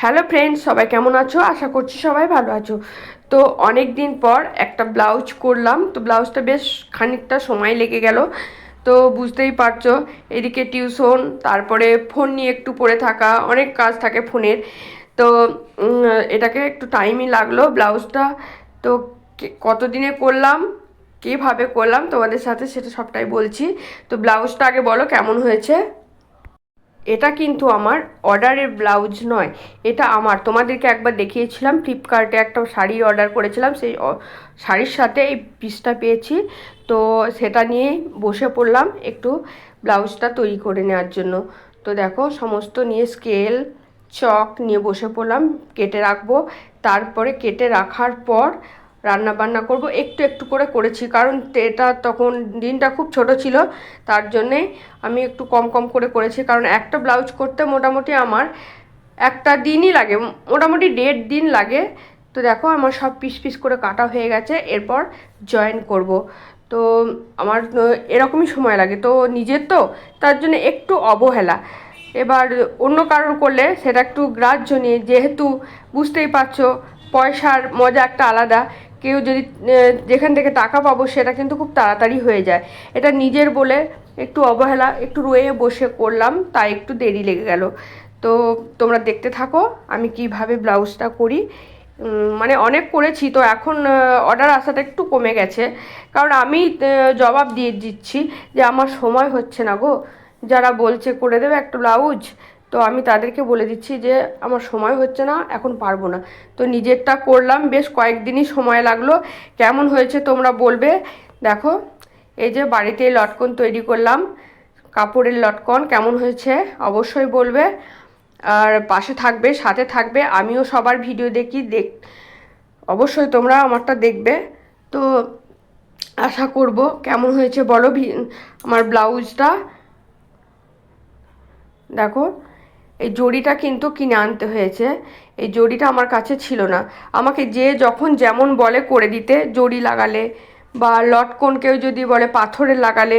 Hello friends সবাই কেমন আছো? আশা করছি সবাই ভালো আছো। তো অনেক দিন পর একটা ব্লাউজ করলাম। তো ব্লাউজটা বেশ খানিকটা সময় লেগে গেল। তো বুঝতেই পারছ, এদিকে টিউশন, তারপরে ফোন নিয়ে একটু পড়ে থাকা, অনেক কাজ থাকে ফোনের। তো এটাকে একটু টাইমই লাগল ব্লাউজটা। তো কতদিনে করলাম, কীভাবে করলাম তোমাদের সাথে সেটা সবটাই বলছি। তো ব্লাউজটা আগে বলো, কেমন হয়েছে? এটা কিন্তু আমার অর্ডারের ব্লাউজ নয়, এটা আমার। তোমাদেরকে একবার দেখিয়েছিলাম ফ্লিপকার্টে একটা শাড়ি অর্ডার করেছিলাম, সেই শাড়ির সাথে এই পিসটা পেয়েছি। তো সেটা নিয়ে বসে পড়লাম একটু ব্লাউজটা তৈরি করে নেওয়ার জন্য। তো দেখো, সমস্ত নিয়ে স্কেল চক নিয়ে বসে পড়লাম, কেটে রাখব। তারপরে কেটে রাখার পর রান্না বান্না করব, একটু একটু করে করেছি। কারণ এটা তখন দিনটা খুব ছোট ছিল, তার জন্যে আমি একটু কম কম করে করেছি। কারণ একটা ব্লাউজ করতে মোটামুটি আমার একটা দিনই লাগে, মোটামুটি দেড় দিন লাগে। তো দেখো, আমার সব পিস পিস করে কাটা হয়ে গেছে, এরপর জয়েন করব। তো আমার এরকমই সময় লাগে, তো নিজের তো, তার জন্য একটু অবহেলা। এবার অন্য কারোর করলে সেটা একটু গ্রাহ্য নিয়ে, যেহেতু বুঝতেই পারছ, পয়সার মজা একটা আলাদা। কেউ যদি যেখান থেকে টাকা পাবো সেটা কিন্তু খুব তাড়াতাড়ি হয়ে যায়। এটা নিজের বলে একটু অবহেলা, একটু রয়ে বসে করলাম, তাই একটু দেরি লেগে গেল। তো তোমরা দেখতে থাকো, আমি কীভাবে ব্লাউজটা করি। মানে অনেক করেছি, তো এখন অর্ডার আসাটা একটু কমে গেছে। কারণ আমি জবাব দিয়ে দিচ্ছি যে আমার সময় হচ্ছে না গো। যারা বলছে করে দেবে একটা ব্লাউজ তো আমি তাদেরকে বলে দিচ্ছি যে, আমার সময় হচ্ছে না, এখন পারব না। তো নিজেরটা করলাম, বেশ কয়েকদিনই সময় লাগল। কেমন হয়েছে তোমরা বলবে? দেখো, এই যে বাড়িতে লটকন তৈরি করলাম, কাপড়ের লটকন, কেমন হয়েছে অবশ্যই বলবে। আর পাশে থাকবে, সাথে থাকবে, আমিও সবার ভিডিও দেখি, দেখ, অবশ্যই তোমরা আমারটা দেখবে। তো আশা করব, কেমন হয়েছে বলো আমার ব্লাউজটা। দেখো এই জড়িটা কিন্তু কিনে আনতে হয়েছে। এই জড়িটা আমার কাছে ছিল না। আমাকে যে যখন যেমন বলে করে দিতে, জড়ি লাগালে বা লটকন কেউ যদি বলে পাথরের লাগালে,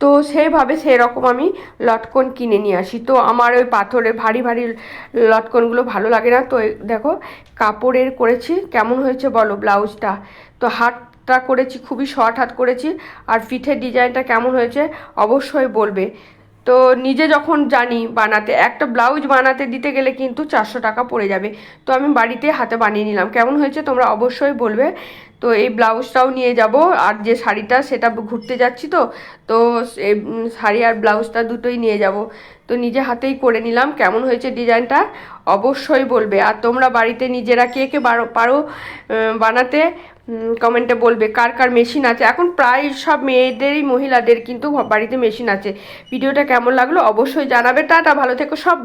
তো সেইভাবে সেরকম আমি লটকন কিনে নিয়ে আসি। তো আমার ওই পাথরের ভারী ভারী লটকনগুলো ভালো লাগে না। তো দেখো, কাপড়ের করেছি। কেমন হয়েছে বলো ব্লাউজটা? তো হাতটা করেছি, খুবই শর্ট হাত করেছি। আর পিঠের ডিজাইনটা কেমন হয়েছে অবশ্যই বলবে। তো নিজে যখন জানি বানাতে, একটা ব্লাউজ বানাতে দিতে গেলে কিন্তু চারশো টাকা পড়ে যাবে। তো আমি বাড়িতে হাতে বানিয়ে নিলাম। কেমন হয়েছে তোমরা অবশ্যই বলবে। তো এই ব্লাউজটাও নিয়ে যাব। আর যে শাড়িটা, সেটা ঘুরতে যাচ্ছি তো তো শাড়ি আর ব্লাউজটা দুটোই নিয়ে যাব। তো নিজে হাতেই করে নিলাম। কেমন হয়েছে ডিজাইনটা? অবশ্যই বলবে। আর তোমরা বাড়িতে নিজেরা কে কে পারো বানাতে কমেন্টে বলবে কার কার মেশিন আছে। এখন প্রায় সব মেয়েদেরই, মহিলাদের কিন্তু বাড়িতে মেশিন আছে। ভিডিওটা কেমন লাগল অবশ্যই জানাবে। টাটা, ভালো থেকো সব